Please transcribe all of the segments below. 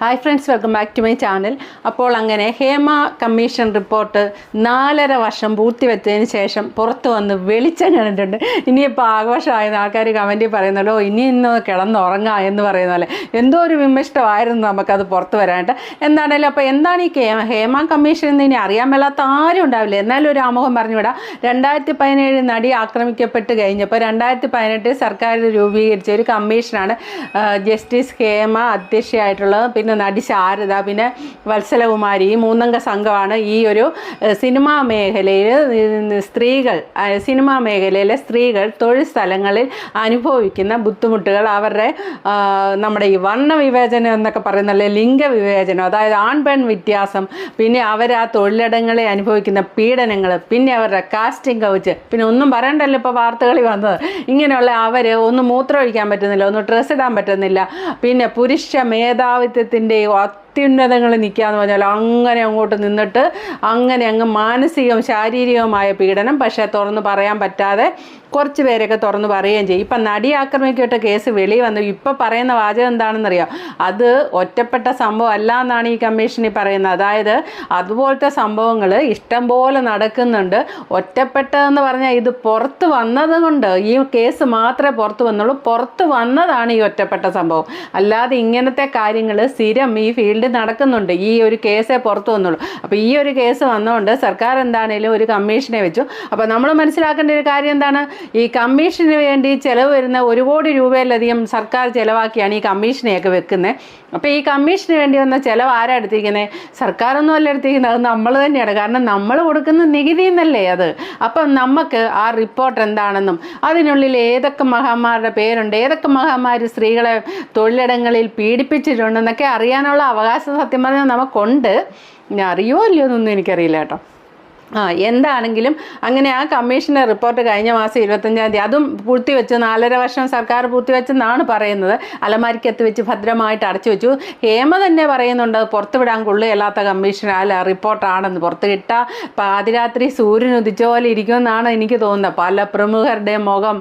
Hi friends welcome back to my channel അപ്പോൾ അങ്ങനെ Hema commission report നാലര വർഷം പൂർത്തിവെച്ചതിന് ശേഷം പുറത്തു വന്ന് വെളിച്ചം കണ്ടിട്ടുണ്ട്. ഇനിയിപ്പോൾ ആഘോഷമായെന്ന് ആൾക്കാർ കമന്റിൽ പറയുന്നല്ലോ ഇനി ഇന്ന് കിടന്നുറങ്ങാം എന്ന് പറയുന്ന പോലെ. എന്തോ ഒരു വിമിഷ്ടമായിരുന്നു നമുക്കത് പുറത്ത് വരാനായിട്ട്. എന്താണേലും അപ്പോൾ എന്താണ് ഈ ഹേമ കമ്മീഷൻ എന്ന് ഇനി അറിയാൻ മേലാത്ത ആരും ഉണ്ടാവില്ല. എന്നാലും ഒരു ആമുഖം പറഞ്ഞുവിടാം. രണ്ടായിരത്തി പതിനേഴ് നടി ആക്രമിക്കപ്പെട്ട് കഴിഞ്ഞപ്പോൾ രണ്ടായിരത്തി പതിനെട്ടിൽ സർക്കാർ രൂപീകരിച്ച ഒരു കമ്മീഷനാണ് ജസ്റ്റിസ് ഹേമ അധ്യക്ഷയായിട്ടുള്ളത്. പിന്നെ നടി ശാരദ പിന്നെ വത്സലകുമാരി ഈ മൂന്നംഗ സംഘമാണ് ഈ ഒരു സിനിമാ മേഖലയിൽ സ്ത്രീകൾ സിനിമാ മേഖലയിലെ സ്ത്രീകൾ തൊഴിൽ സ്ഥലങ്ങളിൽ അനുഭവിക്കുന്ന ബുദ്ധിമുട്ടുകൾ അവരുടെ നമ്മുടെ ഈ വർണ വിവേചനം എന്നൊക്കെ പറയുന്നല്ലേ ലിംഗവിവേചനം അതായത് ആൺ പെൺ വ്യത്യാസം പിന്നെ അവർ ആ തൊഴിലിടങ്ങളെ അനുഭവിക്കുന്ന പീഡനങ്ങൾ പിന്നെ അവരുടെ കാസ്റ്റിംഗ് കൗച്ച് പിന്നെ ഒന്നും പറയണ്ടല്ലോ ഇപ്പോൾ വാർത്തകളിൽ വന്നത്. ഇങ്ങനെയുള്ള അവർ ഒന്ന് മൂത്രമൊഴിക്കാൻ പറ്റുന്നില്ല ഒന്ന് ഡ്രസ്സ് ഇടാൻ പറ്റുന്നില്ല പിന്നെ പുരുഷ മേധാവിത്വത്തിന്റെ അത്യുന്നതങ്ങളിൽ നിൽക്കുകയെന്ന് പറഞ്ഞാൽ അങ്ങനെ അങ്ങോട്ട് നിന്നിട്ട് അങ്ങനെ അങ്ങ് മാനസികവും ശാരീരികവുമായ പീഡനം പക്ഷേ തുറന്ന് പറയാൻ പറ്റാതെ കുറച്ച് പേരൊക്കെ തുറന്ന് പറയുകയും ചെയ്യും. ഇപ്പം നടി ആക്രമിക്കപ്പെട്ട കേസ് വെളി വന്നു. ഇപ്പം പറയുന്ന വാചകം എന്താണെന്നറിയാം? അത് ഒറ്റപ്പെട്ട സംഭവം അല്ല എന്നാണ് ഈ കമ്മീഷനിൽ പറയുന്നത്. അതായത് അതുപോലത്തെ സംഭവങ്ങൾ ഇഷ്ടം പോലെ നടക്കുന്നുണ്ട് ഒറ്റപ്പെട്ടതെന്ന് പറഞ്ഞാൽ ഇത് പുറത്ത് വന്നതുകൊണ്ട് ഈ കേസ് മാത്രമേ പുറത്ത് വന്നുള്ളൂ. പുറത്ത് വന്നതാണ് ഈ ഒറ്റപ്പെട്ട സംഭവം. അല്ലാതെ ഇങ്ങനത്തെ കാര്യങ്ങൾ സ്ഥിരം ഈ ഫീൽഡിൽ നടക്കുന്നുണ്ട്. ഈ ഒരു കേസേ പുറത്തു വന്നുള്ളൂ. അപ്പോൾ ഈ ഒരു കേസ് വന്നതുകൊണ്ട് സർക്കാർ എന്താണേലും ഒരു കമ്മീഷനെ വെച്ചു. അപ്പോൾ നമ്മൾ മനസ്സിലാക്കേണ്ട ഒരു കാര്യം എന്താണ്? ഈ കമ്മീഷന് വേണ്ടി ചിലവ് വരുന്ന ഒരു കോടി രൂപയിലധികം സർക്കാർ ചിലവാക്കിയാണ് ഈ കമ്മീഷനെയൊക്കെ വെക്കുന്നത് അപ്പോൾ ഈ കമ്മീഷന് വേണ്ടി വന്ന ചിലവ് ആരാ എടുത്തിരിക്കുന്നത് സർക്കാരൊന്നും അല്ല എടുത്തിരിക്കുന്നത് അത് നമ്മൾ തന്നെയാണ്. കാരണം നമ്മൾ കൊടുക്കുന്ന നികുതി എന്നല്ലേ അത്? അപ്പം നമുക്ക് ആ റിപ്പോർട്ട് എന്താണെന്നും അതിനുള്ളിൽ ഏതൊക്കെ മഹാന്മാരുടെ പേരുണ്ട് ഏതൊക്കെ മഹാന്മാർ സ്ത്രീകളെ തൊഴിലിടങ്ങളിൽ പീഡിപ്പിച്ചിട്ടുണ്ടെന്നൊക്കെ അറിയാനുള്ള അവകാശം സത്യം പറഞ്ഞാൽ നമുക്കുണ്ട്. അറിയോ അല്ലയോ എന്നൊന്നും എനിക്കറിയില്ല കേട്ടോ. ആ എന്താണെങ്കിലും അങ്ങനെ ആ കമ്മീഷന്റെ റിപ്പോർട്ട് കഴിഞ്ഞ മാസം ഇരുപത്തഞ്ചാം തീയതി അതും പൂർത്തിവെച്ച് നാലര വർഷം സർക്കാർ പൂർത്തിവെച്ചെന്നാണ് പറയുന്നത്. അലമാരിക്കത്ത് വെച്ച് ഭദ്രമായിട്ട് അടച്ചു വെച്ചു. ഹേമ തന്നെ പറയുന്നുണ്ട് അത് പുറത്ത് വിടാൻ കൊള്ളുകയല്ലാത്ത കമ്മീഷൻ അല്ല റിപ്പോർട്ടാണെന്ന്. പുറത്ത് കിട്ടാ പാതിരാത്രി സൂര്യൻ ഉദിച്ച പോലെ ഇരിക്കുമെന്നാണ് എനിക്ക് തോന്നുന്നത്. പല പ്രമുഖരുടെയും മുഖം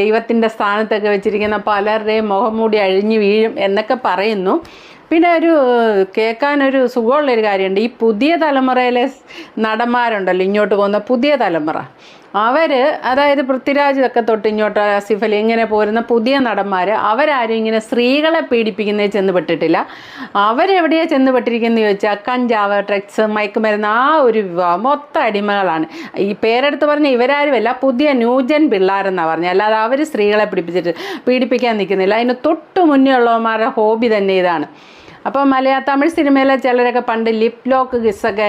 ദൈവത്തിന്റെ സ്ഥാനത്തൊക്കെ വെച്ചിരിക്കുന്ന പലരുടെയും മുഖം മൂടി അഴിഞ്ഞു വീഴും എന്നൊക്കെ പറയുന്നു. പിന്നെ ഒരു കേൾക്കാനൊരു സുഖമുള്ളൊരു കാര്യമുണ്ട്. ഈ പുതിയ തലമുറയിലെ നടന്മാരുണ്ടല്ലോ ഇങ്ങോട്ട് പോകുന്ന പുതിയ തലമുറ. അവർ അതായത് പൃഥ്വിരാജ് ഒക്കെ തൊട്ട് ഇങ്ങോട്ട് ആസിഫ് അലി ഇങ്ങനെ പോരുന്ന പുതിയ നടന്മാർ അവരാരും ഇങ്ങനെ സ്ത്രീകളെ പീഡിപ്പിക്കുന്നതിൽ ചെന്ന് പെട്ടിട്ടില്ല. അവരെവിടെയാണ് ചെന്ന് പെട്ടിരിക്കുന്നത് ചോദിച്ചാൽ കഞ്ചാവ് ഡ്രഗ്സ് മയക്കുമരുന്ന് ആ ഒരു വിഭാഗം മൊത്തം അടിമകളാണ്. ഈ പേരെടുത്ത് പറഞ്ഞ ഇവരാരുമല്ല പുതിയ ന്യൂജൻ പിള്ളേരെന്നാണ് പറഞ്ഞത് അല്ലാതെ അവർ സ്ത്രീകളെ പിടിപ്പിച്ചിട്ട് പീഡിപ്പിക്കാൻ നിൽക്കുന്നില്ല അതിന് തൊട്ട് മുന്നേ ഉള്ളവന്മാരുടെ ഹോബി തന്നെ ഇതാണ്. അപ്പോൾ മലയാള തമിഴ് സിനിമയിലെ ചിലരൊക്കെ പണ്ട് ലിപ് ലോക്ക് കിസ്സൊക്കെ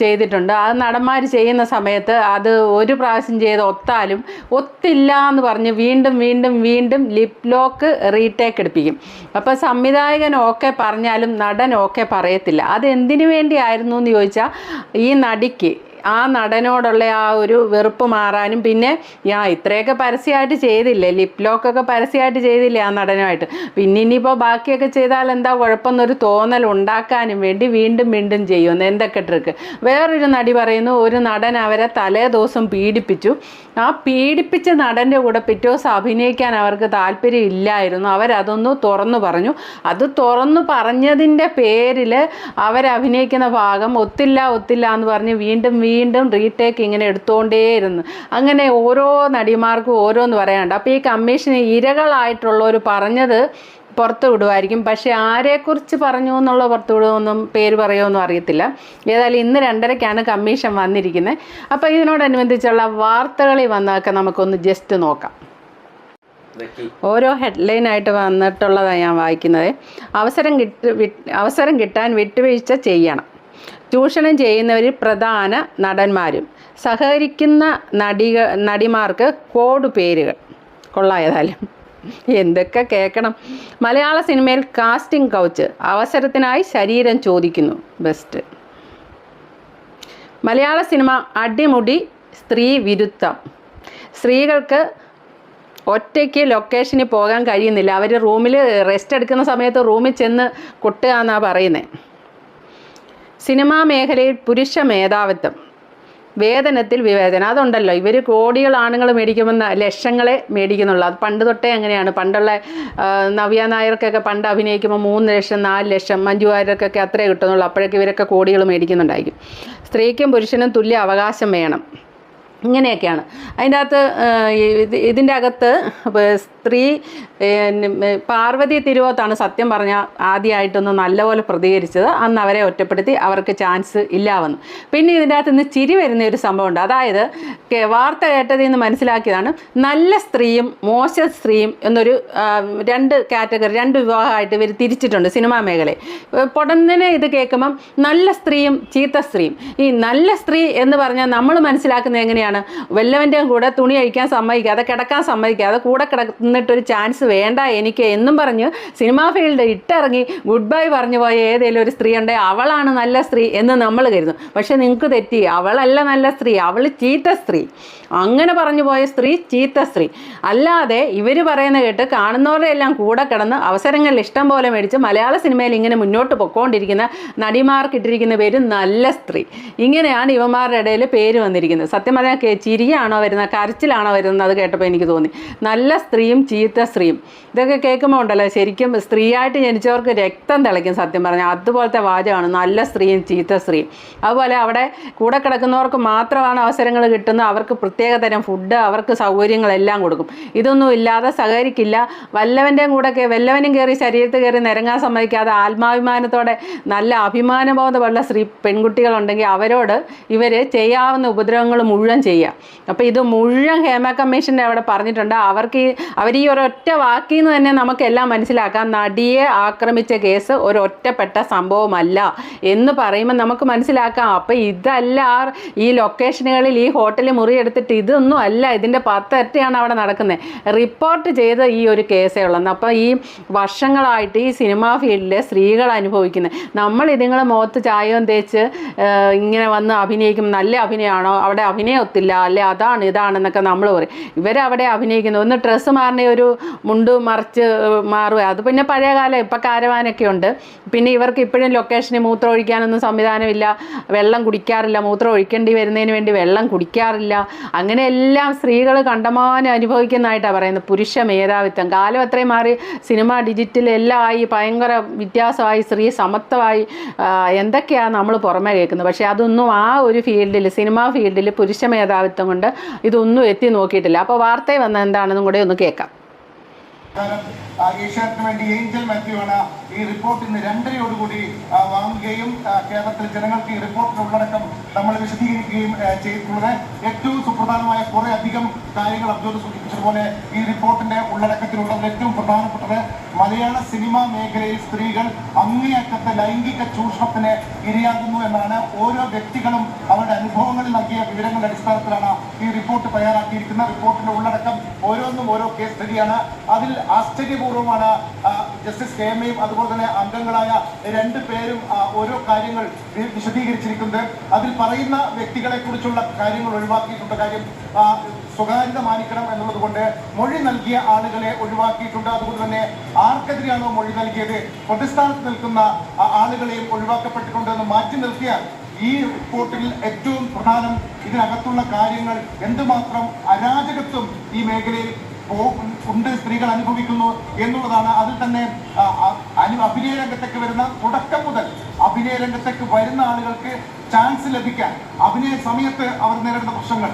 ചെയ്തിട്ടുണ്ട്. അത് നടന്മാർ ചെയ്യുന്ന സമയത്ത് അത് ഒരു പ്രാവശ്യം ചെയ്ത് ഒത്താലും ഒത്തില്ല എന്ന് പറഞ്ഞ് വീണ്ടും വീണ്ടും വീണ്ടും ലിപ് ലോക്ക് റീടേക്ക് എടുപ്പിക്കും. അപ്പോൾ സംവിധായകൻ ഓക്കെ പറഞ്ഞാലും നടൻ ഓക്കെ പറയത്തില്ല. അത് എന്തിനു വേണ്ടിയായിരുന്നു എന്ന് ചോദിച്ചാൽ ഈ നടിക്ക് ആ നടനോടുള്ള ആ ഒരു വെറുപ്പ് മാറാനും പിന്നെ ഞാൻ ഇത്രയൊക്കെ പരസ്യമായിട്ട് ചെയ്തില്ലേ? ലിപ് ലോക്കൊക്കെ പരസ്യമായിട്ട് ചെയ്തില്ലേ ആ നടനുമായിട്ട്? പിന്നെ ഇനിയിപ്പോൾ ബാക്കിയൊക്കെ ചെയ്താൽ എന്താ കുഴപ്പമെന്നൊരു തോന്നൽ ഉണ്ടാക്കാനും വേണ്ടി വീണ്ടും വീണ്ടും ചെയ്യുന്നു എന്തൊക്കെ ട്രിക്ക് വേറൊരു നടി പറയുന്നു ഒരു നടൻ അവരെ തലേ ദിവസം പീഡിപ്പിച്ചു. ആ പീഡിപ്പിച്ച നടന്റെ കൂടെ പിറ്റേ ദിവസം അഭിനയിക്കാൻ അവർക്ക് താല്പര്യം ഇല്ലായിരുന്നു അവരതൊന്ന് തുറന്നു പറഞ്ഞു. അത് തുറന്നു പറഞ്ഞതിന്റെ പേരിൽ അവരഭിനയിക്കുന്ന ഭാഗം ഒത്തില്ല ഒത്തില്ല എന്ന് പറഞ്ഞ് വീണ്ടും വീണ്ടും റീടേക്ക് ഇങ്ങനെ എടുത്തുകൊണ്ടേയിരുന്നു അങ്ങനെ ഓരോ നടിമാർക്കും ഓരോന്ന് പറയാനുണ്ട്. അപ്പോൾ ഈ കമ്മീഷന് ഇരകളായിട്ടുള്ളവർ പറഞ്ഞത് പുറത്ത് വിടുമായിരിക്കും പക്ഷെ ആരെക്കുറിച്ച് പറഞ്ഞു എന്നുള്ള പുറത്ത് വിടുമെന്നും പേര് പറയുമെന്നും അറിയത്തില്ല. ഏതായാലും ഇന്ന് രണ്ടരയ്ക്കാണ് കമ്മീഷൻ വന്നിരിക്കുന്നത്. അപ്പോൾ ഇതിനോടനുബന്ധിച്ചുള്ള വാർത്തകളിൽ വന്നതൊക്കെ നമുക്കൊന്ന് ജസ്റ്റ് നോക്കാം. ഓരോ ഹെഡ്ലൈനായിട്ട് വന്നിട്ടുള്ളതാണ് ഞാൻ വായിക്കുന്നത്. അവസരം കിട്ട് അവസരം കിട്ടാൻ വിട്ടുവീഴ്ച ചെയ്യണം. ചൂഷണം ചെയ്യുന്നവരിൽ പ്രധാന നടന്മാരും. സഹകരിക്കുന്ന നടിക നടിമാർക്ക് കോഡ് പേരുകൾ. കൊള്ളായതാലും. എന്തൊക്കെ കേൾക്കണം. മലയാള സിനിമയിൽ കാസ്റ്റിംഗ് കൗച്ച്. അവസരത്തിനായി ശരീരം ചോദിക്കുന്നു. ബെസ്റ്റ്. മലയാള സിനിമ അടിമുടി സ്ത്രീ വിരുദ്ധം. സ്ത്രീകൾക്ക് ഒറ്റയ്ക്ക് ലൊക്കേഷനിൽ പോകാൻ കഴിയുന്നില്ല. അവർ റൂമിൽ റെസ്റ്റ് എടുക്കുന്ന സമയത്ത് റൂമിൽ ചെന്ന് കൊട്ടുക എന്നാണ് പറയുന്നത് സിനിമാ മേഖലയിൽ പുരുഷ മേധാവിത്വം. വേതനത്തിൽ വിവേചനം. അതുണ്ടല്ലോ. ഇവർ കോടികൾ ആണുങ്ങൾ മേടിക്കുമെന്ന് ലക്ഷങ്ങളെ മേടിക്കുന്നുള്ളൂ. അത് പണ്ട് തൊട്ടേ അങ്ങനെയാണ്. പണ്ടുള്ള നവ്യ നായർക്കൊക്കെ പണ്ട് അഭിനയിക്കുമ്പോൾ മൂന്ന് ലക്ഷം നാല് ലക്ഷം മഞ്ജു വാര്യർക്കൊക്കെ അത്രേ കിട്ടുന്നുള്ളൂ. അപ്പോഴേക്കും ഇവരൊക്കെ കോടികൾ മേടിക്കുന്നുണ്ടായിരിക്കും. സ്ത്രീക്കും പുരുഷനും തുല്യ അവകാശം വേണം. ഇങ്ങനെയൊക്കെയാണ്. അതിന്റെ അകത്ത് ഇതിന്റെ അകത്ത് സ്ത്രീ പാർവതി തിരുവോത്താണ് സത്യം പറഞ്ഞ ആദ്യമായിട്ടൊന്ന് നല്ലപോലെ പ്രതികരിച്ചത്. അന്ന് അവരെ ഒറ്റപ്പെടുത്തി അവർക്ക് ചാൻസ് ഇല്ലാവന്നു. പിന്നെ ഇതിന്റെ അകത്ത് നിന്ന് ചിരി വരുന്ന ഒരു സംഭവമുണ്ട്. അതായത് വാർത്ത കേട്ടതിൽ നിന്ന് മനസ്സിലാക്കിയതാണ് നല്ല സ്ത്രീയും മോശ സ്ത്രീയും എന്നൊരു രണ്ട് കാറ്റഗറി രണ്ട് വിഭാഗമായിട്ട് ഇവർ തിരിച്ചിട്ടുണ്ട് സിനിമാ മേഖലയെ പൊടന്നിനെ ഇത് കേൾക്കുമ്പം നല്ല സ്ത്രീയും ചീത്ത സ്ത്രീയും. ഈ നല്ല സ്ത്രീ എന്ന് പറഞ്ഞാൽ നമ്മൾ മനസ്സിലാക്കുന്നത് എങ്ങനെയാണ്? വല്ലവന്റെയും കൂടെ തുണി അഴിക്കാൻ സമ്മതിക്കാതെ കിടക്കാൻ സമ്മതിക്കാതെ കൂടെ കിടന്നിട്ടൊരു ചാൻസ് വേണ്ട എനിക്ക് എന്നും പറഞ്ഞ് സിനിമാ ഫീൽഡ് ഇട്ടിറങ്ങി ഗുഡ് ബൈ പറഞ്ഞു പോയ ഏതെങ്കിലും ഒരു സ്ത്രീ ഉണ്ടെങ്കിൽ അവളാണ് നല്ല സ്ത്രീ എന്ന് നമ്മൾ കരുതും. പക്ഷേ നിങ്ങൾക്ക് തെറ്റി അവളല്ല നല്ല സ്ത്രീ അവൾ ചീത്ത സ്ത്രീ. അങ്ങനെ പറഞ്ഞു പോയ സ്ത്രീ ചീത്ത സ്ത്രീ. അല്ലാതെ ഇവർ പറയുന്ന കേട്ട് കാണുന്നവരെല്ലാം കൂടെ കിടന്ന് അവസരങ്ങളിൽ ഇഷ്ടം പോലെ മേടിച്ച് മലയാള സിനിമയിൽ ഇങ്ങനെ മുന്നോട്ട് പൊക്കോണ്ടിരിക്കുന്ന നടിമാർക്കിട്ടിരിക്കുന്ന പേര് നല്ല സ്ത്രീ. ഇങ്ങനെയാണ് ഇവന്മാരുടെ ഇടയിൽ പേര് വന്നിരിക്കുന്നത്. സത്യം പറഞ്ഞാൽ ചിരിയാണോ വരുന്നത് കരച്ചിലാണോ വരുന്നത് അത് കേട്ടപ്പോൾ എനിക്ക് തോന്നി. നല്ല സ്ത്രീയും ചീത്ത സ്ത്രീയും. ഇതൊക്കെ കേൾക്കുമ്പോൾ ഉണ്ടല്ലോ ശരിക്കും സ്ത്രീയായിട്ട് ജനിച്ചവർക്ക് രക്തം തിളയ്ക്കും സത്യം പറഞ്ഞാൽ അതുപോലത്തെ വാചകമാണ് നല്ല സ്ത്രീയും ചീത്ത സ്ത്രീയും. അതുപോലെ അവിടെ കൂടെ കിടക്കുന്നവർക്ക് മാത്രമാണ് അവസരങ്ങൾ കിട്ടുന്നത് അവർക്ക് പ്രത്യേകതരം ഫുഡ് അവർക്ക് സൗകര്യങ്ങളെല്ലാം കൊടുക്കും. ഇതൊന്നും ഇല്ലാതെ സഹകരിക്കില്ല. വല്ലവന്റെയും കൂടെ വല്ലവനും കയറി ശരീരത്തിൽ കയറി നിരങ്ങാൻ സമ്മതിക്കാതെ ആത്മാഭിമാനത്തോടെ നല്ല അഭിമാനബോധമുള്ള സ്ത്രീ പെൺകുട്ടികളുണ്ടെങ്കിൽ അവരോട് ഇവർ ചെയ്യാവുന്ന ഉപദ്രവങ്ങൾ മുഴുവൻ ചെയ്യുക അപ്പോൾ ഇത് മുഴുവൻ ഹേമ കമ്മീഷന്റെ അവിടെ പറഞ്ഞിട്ടുണ്ട്. അവർക്ക് ഈ അവർ ഈ ഒരൊറ്റ വാക്കിൽ നിന്ന് തന്നെ നമുക്കെല്ലാം മനസ്സിലാക്കാം. നടിയെ ആക്രമിച്ച കേസ് ഒരൊറ്റപ്പെട്ട സംഭവമല്ല എന്ന് പറയുമ്പോൾ നമുക്ക് മനസ്സിലാക്കാം. അപ്പോൾ ഇതല്ല ഈ ലൊക്കേഷനുകളിൽ ഈ ഹോട്ടലിൽ മുറി എടുത്തിട്ട് ഇതൊന്നും അല്ല ഇതിന്റെ പത്തിരട്ടിയാണ് അവിടെ നടക്കുന്നത്. റിപ്പോർട്ട് ചെയ്ത ഈ ഒരു കേസേ ഉള്ളൂ. അപ്പോൾ ഈ വർഷങ്ങളായിട്ട് ഈ സിനിമാ ഫീൽഡിലെ സ്ത്രീകൾ അനുഭവിക്കുന്നത്. നമ്മൾ ഇതുങ്ങളെ മുഖത്ത് ചായവും തേച്ച് ഇങ്ങനെ വന്ന് അഭിനയിക്കും നല്ല അഭിനയമാണോ അവിടെ അഭിനയം ഒത്തില്ല അല്ലെ? അതാണ് ഇതാണെന്നൊക്കെ നമ്മൾ പറയും. ഇവരവിടെ അഭിനയിക്കുന്നു ഒന്ന് ഡ്രസ്സ് മാറിന ഒരു മുണ്ട് മറിച്ച് മാറുക. അത് പിന്നെ പഴയ കാലം ഇപ്പം കാരവാനൊക്കെ ഉണ്ട്. പിന്നെ ഇവർക്ക് ഇപ്പോഴും ലൊക്കേഷന് മൂത്രം ഒഴിക്കാനൊന്നും സംവിധാനമില്ല. വെള്ളം കുടിക്കാറില്ല. മൂത്രം ഒഴിക്കേണ്ടി വരുന്നതിന് വേണ്ടി വെള്ളം കുടിക്കാറില്ല. അങ്ങനെ എല്ലാം സ്ത്രീകൾ കണ്ടമാനം അനുഭവിക്കുന്നതായിട്ടാണ് പറയുന്നത്. പുരുഷ മേധാവിത്വം. കാലം അത്രയും മാറി സിനിമ ഡിജിറ്റൽ എല്ലാം ആയി ഭയങ്കര വ്യത്യാസമായി സ്ത്രീ സമത്വമായി എന്തൊക്കെയാണ് നമ്മൾ പുറമെ കേൾക്കുന്നത്? പക്ഷേ അതൊന്നും ആ ഒരു ഫീൽഡിൽ സിനിമാ ഫീൽഡിൽ പുരുഷ മേധാവിത്വം കൊണ്ട് ഇതൊന്നും എത്തി നോക്കിയിട്ടില്ല. അപ്പോൾ വാർത്തയിൽ വന്ന എന്താണെന്നും കൂടെ ഒന്ന് കേൾക്കാം. ഏഷ്യാനെറ്റിന് വേണ്ടി ഏഞ്ചൽ മാത്യുവാണ് ഈ റിപ്പോർട്ട് ഇന്ന് രണ്ടരയോടുകൂടി വാങ്ങുകയും കേരളത്തിലെ ജനങ്ങൾക്ക് ഈ റിപ്പോർട്ടിന്റെ ഉള്ളടക്കം നമ്മൾ വിശദീകരിക്കുകയും ചെയ്തിട്ടുള്ളത്. ഏറ്റവും സുപ്രധാനമായ കുറെ അധികം കാര്യങ്ങൾ അബ്ദുൾ സൂചിപ്പിച്ചതുപോലെ ഈ റിപ്പോർട്ടിന്റെ ഉള്ളടക്കത്തിലുള്ളത് ഏറ്റവും പ്രധാനപ്പെട്ടത് മലയാള സിനിമാ മേഖലയിൽ സ്ത്രീകൾ അങ്ങേയറ്റത്തെ ലൈംഗിക ചൂഷണത്തിന് ഇരയാകുന്നു എന്നാണ് ഓരോ വ്യക്തികളും അവരുടെ അനുഭവങ്ങളിൽ നൽകിയ വിവരങ്ങളുടെ അടിസ്ഥാനത്തിലാണ് ഈ റിപ്പോർട്ട് തയ്യാറാക്കിയിരിക്കുന്ന റിപ്പോർട്ടിന്റെ ഉള്ളടക്കം ഓരോന്നും ഓരോ കേസ് സ്റ്റഡിയാണ്. അതിൽ ആശ്ചര്യപൂർവമാണ് ജസ്റ്റിസ് കെ അതുപോലെ തന്നെ അംഗങ്ങളായ രണ്ട് പേരും ഓരോ കാര്യങ്ങൾ വിശദീകരിച്ചിരിക്കുന്നത്. അതിൽ പറയുന്ന വ്യക്തികളെ കുറിച്ചുള്ള കാര്യങ്ങൾ ഒഴിവാക്കിയിട്ടുള്ള കാര്യം സ്വകാര്യത മാനിക്കണം എന്നുള്ളത് കൊണ്ട് മൊഴി നൽകിയ ആളുകളെ ഒഴിവാക്കിയിട്ടുണ്ട്. അതുകൊണ്ട് തന്നെ ആർക്കെതിരെയാണോ മൊഴി നൽകിയത്? പ്രതിസ്ഥാനത്ത് നിൽക്കുന്ന ആളുകളെയും ഒഴിവാക്കപ്പെട്ടിട്ടുണ്ട് എന്ന് മാറ്റി നിർത്തിയാൽ ഈ റിപ്പോർട്ടിൽ ഏറ്റവും പ്രധാനം ഇതിനകത്തുള്ള കാര്യങ്ങൾ എന്തുമാത്രം അരാജകത്വം ഈ മേഖലയിൽ ഉണ്ട് സ്ത്രീകൾ അനുഭവിക്കുന്നു എന്നുള്ളതാണ്. അതിൽ തന്നെ അഭിനയ രംഗത്തേക്ക് വരുന്ന തുടക്കം മുതൽ അഭിനയ രംഗത്തേക്ക് വരുന്ന ആളുകൾക്ക് ചാൻസ് ലഭിക്കാൻ അഭിനയ സമയത്ത് അവർ നേരിടുന്ന പ്രശ്നങ്ങൾ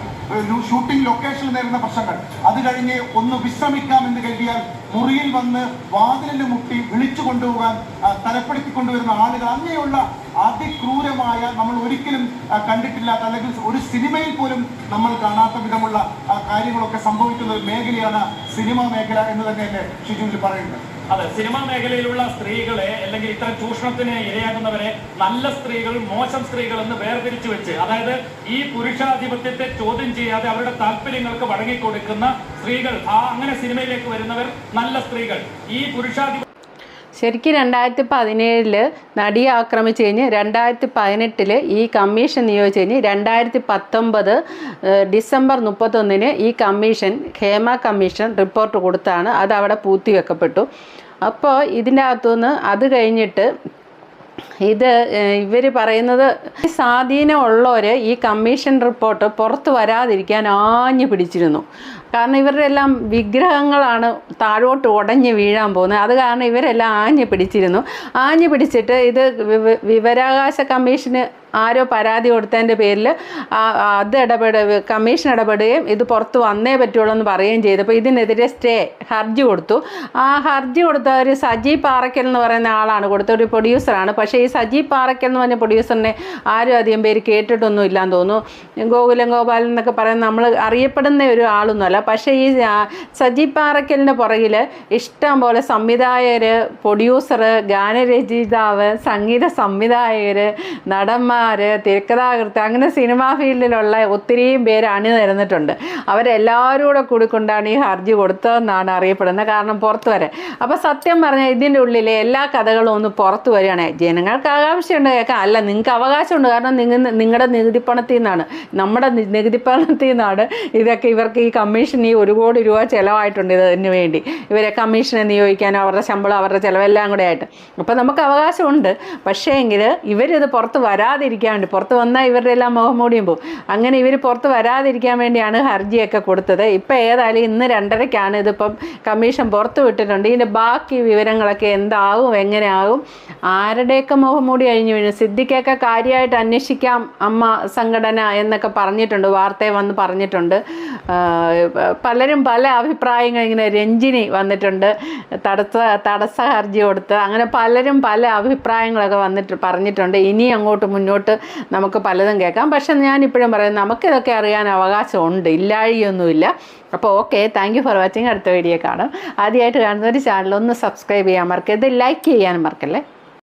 ഷൂട്ടിംഗ് ലൊക്കേഷനിൽ നേരിടുന്ന പ്രശ്നങ്ങൾ അത് കഴിഞ്ഞ് ഒന്ന് വിശ്രമിക്കാം എന്ന് കരുതിയാൽ മുറിയിൽ വന്ന് വാതിലിന് മുട്ടി വിളിച്ചു കൊണ്ടുപോകാൻ തലപ്പെടുത്തി കൊണ്ടുവരുന്ന ആളുകൾ അങ്ങനെയുള്ള അതിക്രൂരമായ നമ്മൾ ഒരിക്കലും കണ്ടിട്ടില്ലാത്ത അല്ലെങ്കിൽ ഒരു സിനിമയിൽ പോലും നമ്മൾ കാണാത്ത വിധമുള്ള കാര്യങ്ങളൊക്കെ സംഭവിക്കുന്ന ഒരു മേഖലയാണ് സിനിമാ മേഖല എന്ന് തന്നെയല്ലേ ഷിജുവിൽ പറയുന്നത് അതെ സിനിമാ മേഖലയിലുള്ള സ്ത്രീകളെ അല്ലെങ്കിൽ ഇത്തരം ചൂഷണത്തിന് ഇരയാകുന്നവരെ നല്ല സ്ത്രീകൾ മോശം സ്ത്രീകൾ എന്ന് വേർതിരിച്ചു വെച്ച് അതായത് ഈ പുരുഷാധിപത്യത്തെ ചോദ്യം ചെയ്യാതെ അവരുടെ താല്പര്യങ്ങൾക്ക് വഴങ്ങിക്കൊടുക്കുന്ന സ്ത്രീകൾ ആ അങ്ങനെ സിനിമയിലേക്ക് വരുന്നവർ നല്ല സ്ത്രീകൾ. ഈ പുരുഷാധിപത്യ ശരിക്കും രണ്ടായിരത്തി പതിനേഴിൽ നടിയെ ആക്രമിച്ചു കഴിഞ്ഞ് രണ്ടായിരത്തി പതിനെട്ടിൽ ഈ കമ്മീഷൻ നിയോഗിച്ചു കഴിഞ്ഞ് രണ്ടായിരത്തി പത്തൊമ്പത് ഡിസംബർ മുപ്പത്തൊന്നിന് ഈ കമ്മീഷൻ ഹേമ കമ്മീഷൻ റിപ്പോർട്ട് കൊടുത്താണ്. അത് അവിടെ പൂർത്തിവെക്കപ്പെട്ടു അപ്പോൾ ഇതിന്റെ അകത്തുനിന്ന് അത് കഴിഞ്ഞിട്ട് ഇത് ഇവർ പറയുന്നത് സ്വാധീനമുള്ളവർ ഈ കമ്മീഷൻ റിപ്പോർട്ട് പുറത്ത് വരാതിരിക്കാൻ ആഞ്ഞു പിടിച്ചിരുന്നു. കാരണം ഇവരുടെ എല്ലാം വിഗ്രഹങ്ങളാണ് താഴോട്ട് ഉടഞ്ഞ് വീഴാൻ പോകുന്നത്. അത് കാരണം ഇവരെല്ലാം ആഞ്ഞു പിടിച്ചിരുന്നു. ആഞ്ഞു പിടിച്ചിട്ട് ഇത് വിവ- വിവരാവകാശ കമ്മീഷന് ആരോ പരാതി കൊടുത്തതിന്റെ പേരിൽ അത് ഇടപെട കമ്മീഷൻ ഇടപെടുകയും ഇത് പുറത്ത് വന്നേ പറ്റുള്ളൂ എന്ന് പറയുകയും ചെയ്തപ്പോൾ ഇതിനെതിരെ സ്റ്റേ ഹർജി കൊടുത്തു. ആ ഹർജി കൊടുത്ത ഒരു സജി പാറയ്ക്കൽ എന്ന് പറയുന്ന ആളാണ്. കൊടുത്ത ഒരു പ്രൊഡ്യൂസറാണ് പക്ഷേ ഈ സജി പാറയ്ക്കൽ എന്ന് പറഞ്ഞ പ്രൊഡ്യൂസറിനെ ആരും അധികം പേര് കേട്ടിട്ടൊന്നും ഇല്ലാന്ന് തോന്നുന്നു. ഗോകുലം ഗോപാലൻ എന്നൊക്കെ പറയുന്ന നമ്മൾ അറിയപ്പെടുന്ന ഒരു ആളൊന്നുമല്ല. പക്ഷേ ഈ സജി പാറയ്ക്കലിന്റെ പുറകിൽ ഇഷ്ടം പോലെ സംവിധായകർ പ്രൊഡ്യൂസർ ഗാനരചയിതാവ് സംഗീത സംവിധായകർ നടന്മാർ തിരക്കഥാകൃത്ത് അങ്ങനെ സിനിമാ ഫീൽഡിലുള്ള ഒത്തിരിയും പേര് അണിനിരന്നിട്ടുണ്ട്. അവരെല്ലാവരും കൂടെ കൂടിക്കൊണ്ടാണ് ഈ ഹർജി കൊടുത്തതെന്നാണ് അറിയപ്പെടുന്നത് കാരണം പുറത്തു വരെ അപ്പോൾ സത്യം പറഞ്ഞാൽ ഇതിന്റെ ഉള്ളിലെ എല്ലാ കഥകളും ഒന്ന് പുറത്തു വരികയാണ്. ജനങ്ങൾക്ക് ആകാംക്ഷയുണ്ട് കേൾക്കാം. അല്ല നിങ്ങൾക്ക് അവകാശമുണ്ട്. കാരണം നിങ്ങൾ നിങ്ങളുടെ നികുതി പണത്തിൽ നിന്നാണ് നമ്മുടെ നികുതിപ്പണത്തിൽ നികുതി പണത്തിൽ നിന്നാണ് ഇതൊക്കെ ഇവർക്ക് ഈ കമ്മീഷൻ ഈ ഒരു കോടി രൂപ ചിലവായിട്ടുണ്ട് ഇതിന് വേണ്ടി. ഇവരെ കമ്മീഷനെ നിയോഗിക്കാനും അവരുടെ ശമ്പളം അവരുടെ ചിലവെല്ലാം കൂടെ ആയിട്ട്. അപ്പോൾ നമുക്ക് അവകാശമുണ്ട്. പക്ഷേ എങ്കിൽ ഇവരിത് പുറത്ത് വരാതിരിക്കാൻ വേണ്ടി പുറത്ത് വന്നാൽ ഇവരുടെ എല്ലാം മുഖം മൂടിയും പോകും അങ്ങനെ ഇവർ പുറത്ത് വരാതിരിക്കാൻ വേണ്ടിയാണ് ഹർജിയൊക്കെ കൊടുത്തത്. ഇപ്പം ഏതായാലും ഇന്ന് രണ്ടരയ്ക്കാണ് ഇതിപ്പം കമ്മീഷൻ പുറത്ത് വിട്ടിട്ടുണ്ട്. ഇതിന്റെ ബാക്കി വിവരങ്ങളൊക്കെ എന്താവും എങ്ങനെയാകും ആരുടെയൊക്കെ മുഖം മൂടി കഴിഞ്ഞു വീഴും സിദ്ധിക്കൊക്കെ കാര്യമായിട്ട് അന്വേഷിക്കാം അമ്മ സംഘടന എന്നൊക്കെ പറഞ്ഞിട്ടുണ്ട്. വാർത്തയെ വന്ന് പറഞ്ഞിട്ടുണ്ട്. പലരും പല അഭിപ്രായങ്ങൾ ഇങ്ങനെ രഞ്ജിനി വന്നിട്ടുണ്ട്. തടസ്സ തടസ്സ ഹർജി കൊടുത്ത്. അങ്ങനെ പലരും പല അഭിപ്രായങ്ങളൊക്കെ വന്നിട്ട് പറഞ്ഞിട്ടുണ്ട്. ഇനി അങ്ങോട്ട് മുന്നോട്ട് നമുക്ക് പലതും കേൾക്കാം. പക്ഷെ ഞാനിപ്പോഴും പറയും നമുക്കിതൊക്കെ അറിയാൻ അവകാശമുണ്ട്. ഇല്ലാഴിയൊന്നുമില്ല. അപ്പോൾ okay thank you for watching അടുത്ത വീഡിയോ കാണാം. ആദ്യമായിട്ട് കാണുന്ന ഒരു ചാനൽ ഒന്ന് സബ്സ്ക്രൈബ് ചെയ്യാൻ മറക്കരുത്. ലൈക്ക് ചെയ്യാൻ മറക്കല്ലേ?